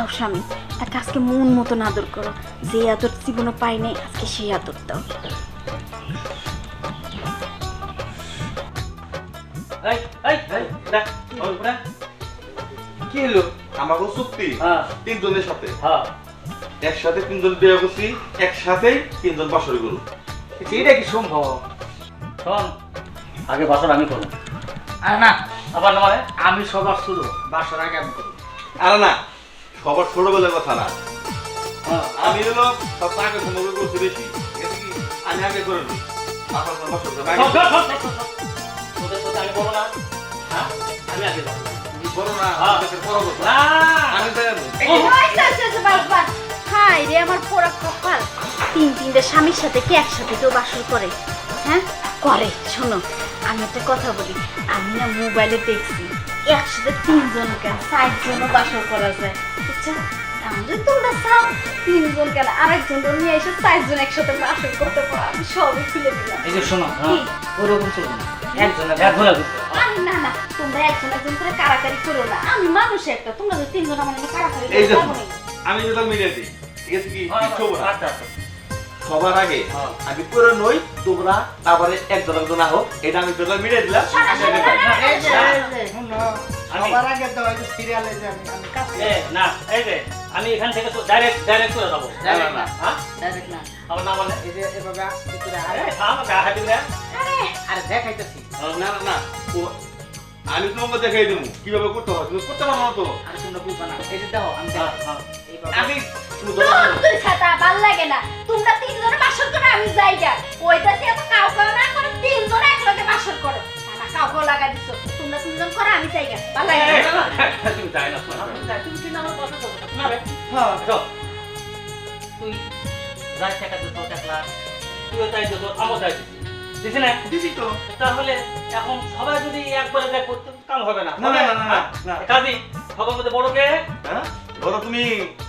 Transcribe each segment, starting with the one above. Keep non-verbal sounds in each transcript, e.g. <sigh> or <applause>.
যাও স্বামী তাকে আজকে মন মতন আদর করো। যে আদর জীবনে পাই নাই আজকে সেই আদর দাও। কি হলো? চুক্তি? হ্যাঁ। তিনজনের সাথে? হ্যাঁ। একসাথে তিনজন বিয়ে করছি একসাথেই তিনজন বাসর গরু। এটা কি সম্ভব? শোন আগে বাসর আমি করব। আর না। আবার না মানে? আমি সবার শুরু বাসর আগে আমি করব। আর না সবার ছোটবেলার কথা না। হ্যাঁ আমি হলো সব আগে সময় করছি বেশি? আমি আগে করে নিই। আমি বলো না। হ্যাঁ? আমি আগে বলো। না। হাই রে আমার পোড়া কপাল। তিন তিনটে স্বামীর সাথে কি একসাথে কেউ বাসর করে? হ্যাঁ? করে শোনো আমি একটা কথা বলি। আমি না মোবাইলে দেখছি। একসাথে তিনজন কেন চারজনও বাসর করা যায়। বুঝছ তাহলে তোমরা চাও তিনজন কেন আরেকজন নিয়ে এসে চারজন একসাথে বাসর করতে পারো আমি সবই খুলে দিলাম। এই যে শোনো ওরকম চলবে না। একজন এখন আরে না না তোমরা একজন একজন করে কারাকারি করো না। আমি মানুষ একটা তোমরা যদি তিনজন আমার কারাকারি এই আমি যদি মিলিয়ে দিই ঠিক আছে? কি? না। আচ্ছা আচ্ছা। সবার আগে হ্যাঁ। আমি করে নই তোমরা তারপরে একজন একজন আহো এটা আমি তোমরা মিলিয়ে দিলাম আমি আগে শোনো, যাই। এই যে, শোনো। এই যে, শোনো, সবার আগে তো এই সিরিয়ালে যে আমি আমি এ না এই যে আমি এখান থেকে তো ডাইরেক্ট ডাইরেক্ট করে যাব না, না, না। হ্যাঁ ডাইরেক্ট না আমার না মানে এই যে এভাবে আরে আরে থাম গা হাঁটি আরে আরে দেখাইতেছি না না না ও- আমি তোমাকে দেখাই দেবো। কীভাবে করতে হয়? তুমি করতে পারো না তো? আর তোমরা বুঝবা না। এই যে দেখো আমি দেখাই। এইভাবে আমি তুমি ধরো না। তোর ছাতা ভালো লাগে না। তোমরা তিনজনে বাসর করো আমি যাই যা ওইটা দিয়ে তো কাউ কাউ না করে তিনজনে একলগে বাসর করো। না, না কাউ কাউ লাগা দিছো। তোমরা তিনজন করো আমি যাই গা। ভালো লাগে না <laughs> তুমি যাই না তুমি কিন্তু আমার কথা বলো। না রে। হ্যাঁ তুই যাই টাকা দিত এক তুইও তাই দিত আমও তাই দিছি দিছি না? দিদি তো। তাহলে এখন সবাই যদি একবারে দেখ করতে কাম হবে না। না, না, না, না। কাজী সবার মধ্যে বড় কে? হ্যাঁ? ধরো তুমি।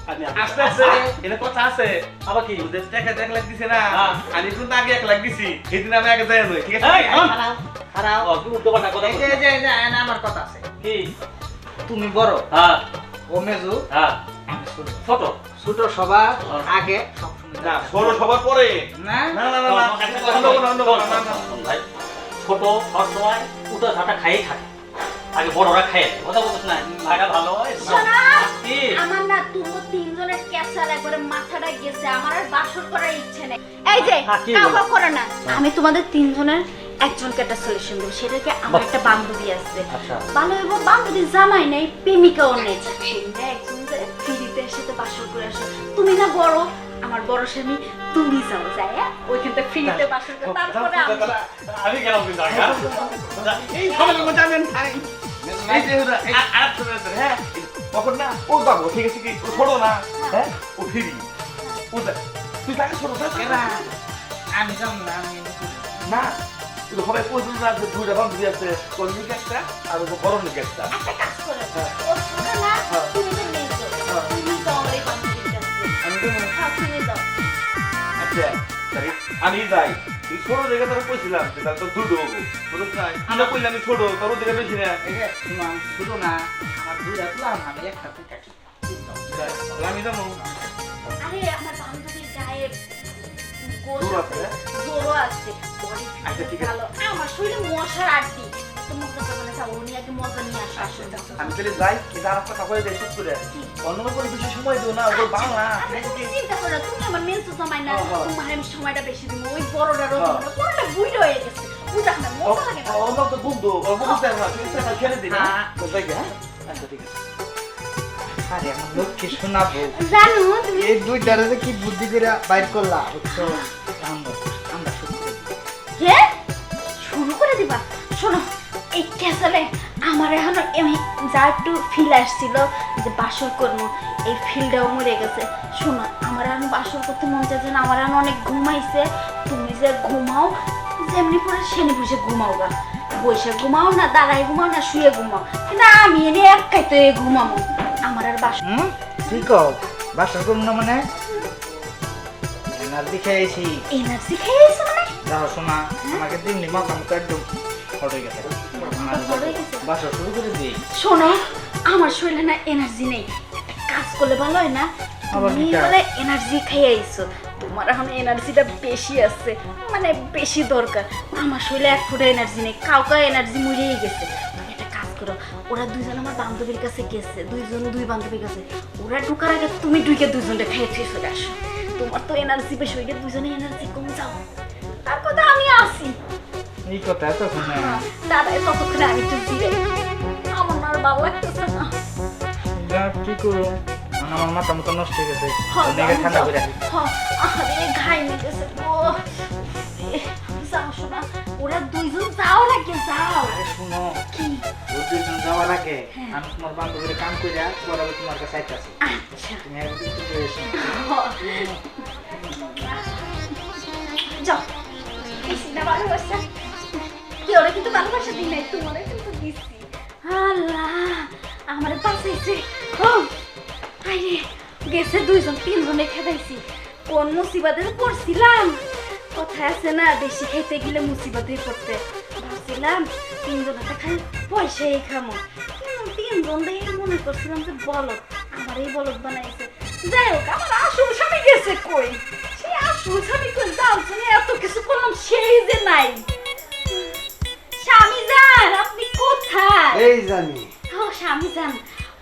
আমি আস্তে আস্তে। এটা কথা আছে। আবার কি? ওদের এক লাখ দিছে না। হ্যাঁ। আমি কিন্তু আগে এক লাখ দিছি সেদিন আমি আগে যাই ঠিক আছে? খারাপ খারাপ ও, তুই উল্টো পাল্টা কথা এই যে আমার কথা আছে। কি? তুমি বড়। হ্যাঁ। ও মেজু। হ্যাঁ। ছোট। ছোট? সবার আগে সব না ছোট সবার পরে। না? না না না না অন্য কোনো, অন্য কোনো, না, না। ভাই, ছোট সবসময় উল্টো ঝাঁটা খাইয়ে থাকে। আগে বড়রা খাইয়ে কথা বলছিস না? ভাইটা ভালো শোনো কি? আমার না তুমি তিনজনের ক্যাচাল একবারে মাথাটা গেছে। আমার আর বাসর করার ইচ্ছে নেই। এই যে কি কাউ বলো? কাউ করো না। আমি তোমাদের তিনজনের একজনকে একটা সলিউশন দেবো। সেটাকে আমার একটা বান্ধবী আছে। আচ্ছা। ভালো এবং বান্ধবীর জামাই নেই প্রেমিকাও নেই। তোমরা একজন ফিরিতে সাথে বাসর করে আসো। তুমি না বড় আমার বড় স্বামী তুমি যাও যায় হ্যাঁ? ওইখান ফ্রিতে বাসর করে তারপরে আমি গেলাম কিন্তু হ্যাঁ? এই সকালের মধ্যে আমি খাই। এই যে আর হ্যাঁ? না ও যাব ঠিক আছে কি না হ্যাঁ। ও ফিরি। ও তুই তাকে আমি না আমি না কিন্তু সবাই পর্যন্ত না আছে দুইটা বান্ধবী আছে তোর একটা আর বড় নিকে একটা। একটা কাজ করো ও ছোট না তুমি তো। নেই তুমি তো আচ্ছা আমি যাই। ছোট দেখে তোর কইছিলাম যে তার তো দুধ হব। বুঝছ না আমরা কইলাম ছোট তোর দিকে বেশি না। এই যে শোনো আমি ছোট না আমার দুইটা তুলাম আমি একটা তুই আমি যাব। আরে আমার বান্ধবীর গায়ে গোল আছে আছে? জোরও আছে আচ্ছা, ঠিক আছে। আমার শরীরে মশার আড্ডি তো আসো আমি তাহলে যাই আর কথা যাই চুপ করে অন্য কোনো বেশি সময় দিও না ওদের বাংলা আচ্ছা, চিন্তা করো তুমি আমার মেনসু জামাই না। তোমার আমি সময়টা বেশি দিব ওই বড়টারও হ্যাঁ। বড়টা বুইড়ো হয়ে গেছে। বুঝা না মজা লাগে না। অন্য তো বন্ধু অল্প বুঝতে না তুই সেটা খেলে দিবি। হ্যাঁ। তো যাই হ্যাঁ? আচ্ছা ঠিক আছে। আরে আমার লক্ষ্মী শোনাবো। জানো তুমি এই দুইটারে কি বুদ্ধি করে বাইর করলা বুঝছ? যা একটু ফিল আসছিল যে বাসর করব এই ফিলটাও মরে গেছে। শোনো আমার এখন বাসর করতে মন চাইছে না আমার এখন অনেক ঘুমাইছে তুমি যে ঘুমাও যেমনি পরে সেনি বসে ঘুমাও গা। বসে ঘুমাও না দাঁড়াই ঘুমাও না শুয়ে ঘুমাও। কিন্তু আমি এনে একাই তো এই ঘুমাবো। আমার আর বাসর হুম? কি কও? বাসা করুন না মানে? এনার্জি খেয়েছি। এনার্জি খেয়েছো মানে? শোনা আমাকে দিননি মাথা মুখ একদম হয়ে হয়ে গেছে? বাসা শুরু করে দিই। শোনো আমার শরীরে না এনার্জি নেই। একটা কাজ করলে ভালো হয় না? তুমি বলে এনার্জি খেয়ে আইছো। তোমার এখন এনার্জিটা বেশি আছে মানে বেশি দরকার। আমার শরীরে এক ফুটা এনার্জি নেই কাউ কাউ এনার্জি মরেই গেছে। তুমি একটা কাজ করো ওরা দুইজন আমার বান্ধবীর কাছে গেছে দুইজন দুই বান্ধবীর কাছে। ওরা ঢুকার আগে তুমি ঢুকে দুইজনটা খেয়ে চলে আসো। তোমার তো এনার্জি বেশি হয়ে গেছে দুইজনে এনার্জি কম যাও। এই কথা এতক্ষণ দাদা ততক্ষণে আমি একটু জিরে আমার আর ভালো লাগতেছে না। যা কি করো? মানে আমার মাথা মতো নষ্ট হয়ে গেছে। হ্যাঁ, যাও, ঠান্ডা করে রাখি। হ্যাঁ, আরে ঘাই নিতেছে। গো যাও শোনা ওরা দুইজন যাও নাকি যাও। আরে শুনো কি? ও দুজন যাওয়ার আগে আমি তোমার বান্ধবীর কাম করে পরে তোমার কাছে আইতাছি। আচ্ছা। তুমি একদিন একটু এসো। যাও। দিছি না ভালোবাসা কি ওরা কিন্তু ভালোবাসা দিই নাই, তোমারে কিন্তু দিছি। আল্লাহ, আমারে বাঁচাইছে। আরে গেছে দুইজন, তিনজনে খেদাইছি। কোন মুসিবাতে পড়ছিলাম? কথা আছে না বেশি খাইতে গেলে মুসিবাতে পড়তে। ভাবছিলাম, তিনজনে তো খালি পয়সাই খামো। তিনজন দেখে মনে করছিলাম যে বলদ, আমার এই বলদ বানাইছে। যাই হোক, আমার আসল স্বামী গেছে কই? সেই আসল স্বামী কই? শুনে এত কিছু করলাম, সেই যে নাই। কোথায় জানি। ও স্বামী যান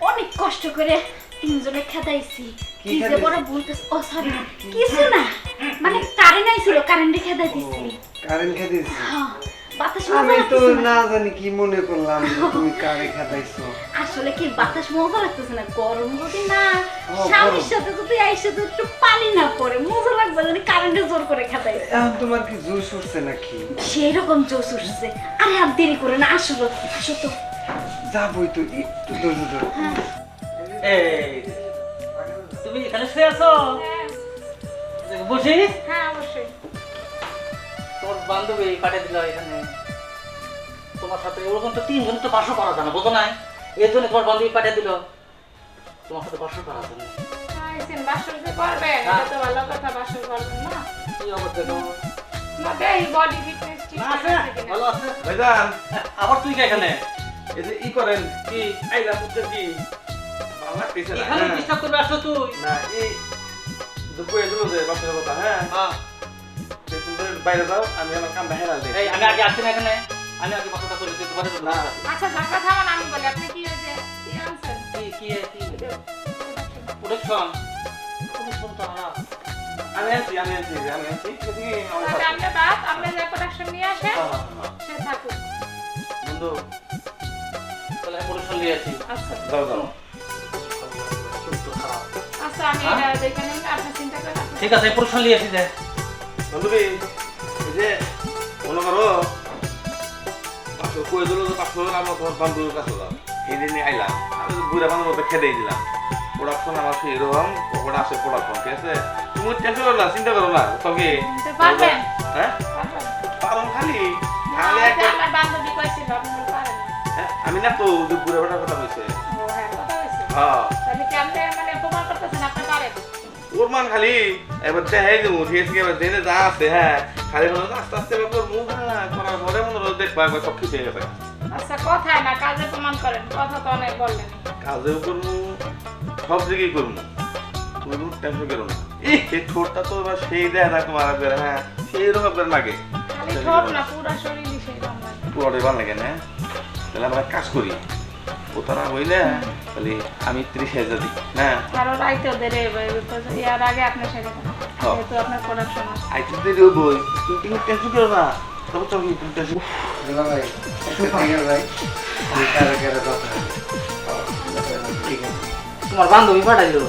অনেক কষ্ট করে তিনজনে খেদাইছি। কি যে বড় বলতেছ ও সরি কিছু না। মানে কারেন্ট আইছিল কারেন্টে খেদাই দিছি কারেন্ট খেতেছি হ্যাঁ, আমি তো না। জানি কি মনে করলাম তুমি কারে খেতাইছো আসলে কি বাতাস মজা লাগতেছে না? গরম যদি না স্বামীর সাথে যদি আইসে তো একটু পানি না পড়ে মজা লাগবে যদি কারেন্টে জোর করে খেদাই এখন তোমার কি জুস উঠছে নাকি? সেই রকম জোশ উঠছে। আরে আর দেরি করে না আসলো। আসো তো। যাবই তো একটু ধৈর্য ধরো এই তুমি এখানে শুয়ে আছো? বসি? হ্যাঁ অবশ্যই। তোমার বান্ধবী পাঠিয়ে দিল এখানে। তোমার সাথে ওরকম তো তিনজন তো বাসও করা যায় না বোঝো নাই? এর জন্য তোমার বান্ধবী পাঠিয়ে দিল। তোমার সাথে বাসও করা যায় না। করবেন এটা তো ভালো কথা করবেন না? কি অবস্থা দেখো না দেই বডি ফিটনেস ঠিক আছে। আছে ভালো আছে। ভাইজান। আবার তুই কে এখানে? এই যে ই করেন কি আইলা বুঝছেন কি? বাংলা পেছে না এখানে হ্যাঁ। ডিস্টার্ব করবে আসো তুই না এই দুপুরে দিল যে বাপের কথা হ্যাঁ। হ্যাঁ। তুমি বাইরে যাও আমি আমার কামটা হেরা দিই। এই আমি আগে আসছি না এখানে। আমি আগে কথাটা করে দিই তোমার না। আচ্ছা ঝগড়া থামান আমি বলি আপনি কি হয়েছে কি আনছেন? কি কি কি? প্রোডাকশন প্রোডাকশন তো আমরা আমি আছি আমি আছি আমি আছি আমার বাদ আপনি যে প্রোডাকশন নিয়ে হ্যাঁ, হ্যাঁ, হ্যাঁ। সে থাকুক। বন্ধু তাহলে প্রোডাকশন নিয়ে আসি আচ্ছা। যাও যাও কিন্তু খারাপ আচ্ছা আমি হ্যাঁ? এটা দেখে নিন আপনি চিন্তা করেন ঠিক আছে প্রোডাকশন নিয়ে আসি যে বান্ধবী এই যে মনে করো কয়ে দিল যে পাঁচশো হলে আমরা তোমার বান্ধবীর কাছে যাও। এই দিনে আইলাম আমি বুড়া বান্ধব মতো খেতেই দিলাম। প্রোডাকশন আমার সেই এরকম কখন আসে প্রোডাকশন ঠিক আছে? তুমি টেনশন করো না চিন্তা করো না তবে হ্যাঁ? পারো খালি। আমার বান্ধবী আমি না তো কথা ও হ্যাঁ কথা হয়েছে হ্যাঁ। মানে প্রমাণ করতেছেন? আপনি পারেন। ওর মান খালি এবার দেখাই দেবো ঠিক আছে এবার জেনে যা আছে হ্যাঁ খালি মনে হয় আস্তে আস্তে এবার করব করার পরে মনে দেখবা একবার সব কিছু গেছে। আচ্ছা কথায় না কাজে প্রমাণ করেন কথা তো অনেক বললেন। কাজেও করব সব দিকেই করব। তুমি কোনো টেনশন করো না। এই ঠোঁটটা তো এবার সেই দেয় না তোমার হ্যাঁ সেই রকম লাগে। খালি পুরো শরীরই লাগে। পুরোটাই ভালো লাগে না? তাহলে আমরা কাজ করি। ও তারা হইলে তাহলে আমি ত্রিশ হাজার দিই। হ্যাঁ ইয়ার আগে আপনার সাথে। যেহেতু আপনার প্রোডাকশন আছে। দেরি বই তুমি তুমি টেনশন করো না। তবে তুমি তুমি টেনশন ভাই ভাই আমি কারে কারে কথা হবে। ঠিক আছে তোমার বান্ধবী পাঠাই দিল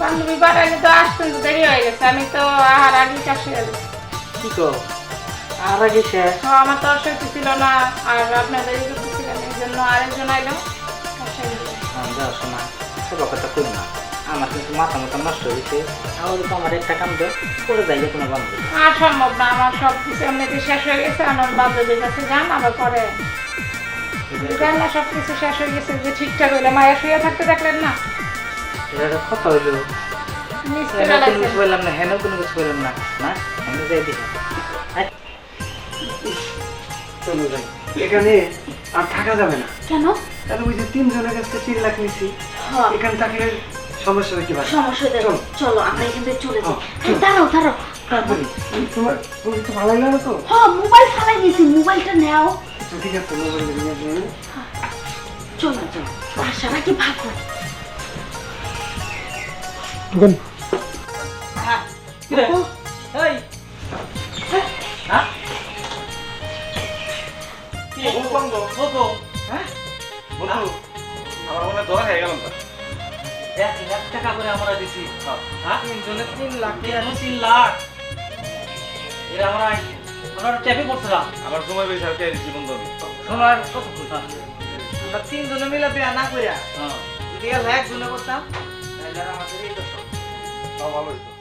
বান্ধবী তো আসতেন তো দেরি হয়ে গেছে। আমি তো আহার আগে হয়ে গেছে কি কো আর আগে তো আমার তো অসুবিধা ছিল না আর আপনার দেরি করতেছিলেন এই জন্য আরেকজন আইলো। তার সাথে দিলাম। যা শোনা সব কথা কই না। আমার কিন্তু মাথা মতো নষ্ট হয়েছে আমার তো আমার একটা কাম তো করে যাই তোমার বান্ধবী। আর সম্ভব না আমার সব কিছু এমনিতে শেষ হয়ে গেছে আমার বান্ধবীর কাছে যান আবার পরে। যান না সব কিছু শেষ হয়ে গেছে যে ঠিকঠাক হইলে মায়া শুয়ে থাকতে দেখলেন না? এটা কথা হইল। কোনো কিছু বললাম না হেন কোনো কিছু বললাম না না? হেন যাই দিই চলো ভাই এখানে আর থাকা যাবে না। কেন? তাহলে ওই যে তিনজনের কাছে তিন লাখ নিছি। হ্যাঁ। এখানে থাকলে সমস্যা কি ভাই? সমস্যা চলো। চলো আমরা এখান থেকে চলে যাই। হ্যাঁ, দাঁড়াও দাঁড়াও। তোমার তুমি কিছু ভালো লাগল তো। হ্যাঁ মোবাইল ফালাই দিয়েছি মোবাইলটা নাও। আচ্ছা, ঠিক আছে মোবাইল নিয়ে চলো চলো। বাসা নাকি ভাগো কি রে? এই বন্ধু, বন্ধু, বন্ধু, হ্যাঁ? বন্ধু, আমার মনে ধরা খেয়ে গেলাম তো। এক লাখ টাকা করে আমরা দিছি। হ্যাঁ। তিনজনে তিন লাখ কেন তিন লাখ। এরা আমরা আমরা ট্যাপে করছিলাম আমার সময় বেশি আর কে বন্ধু। শোনার কত আমরা তিনজনে মিলে বিয়া না কইরা। হ্যাঁ। যদি করতাম তাহলে আমাদের এই দশা। ভালো হইতো।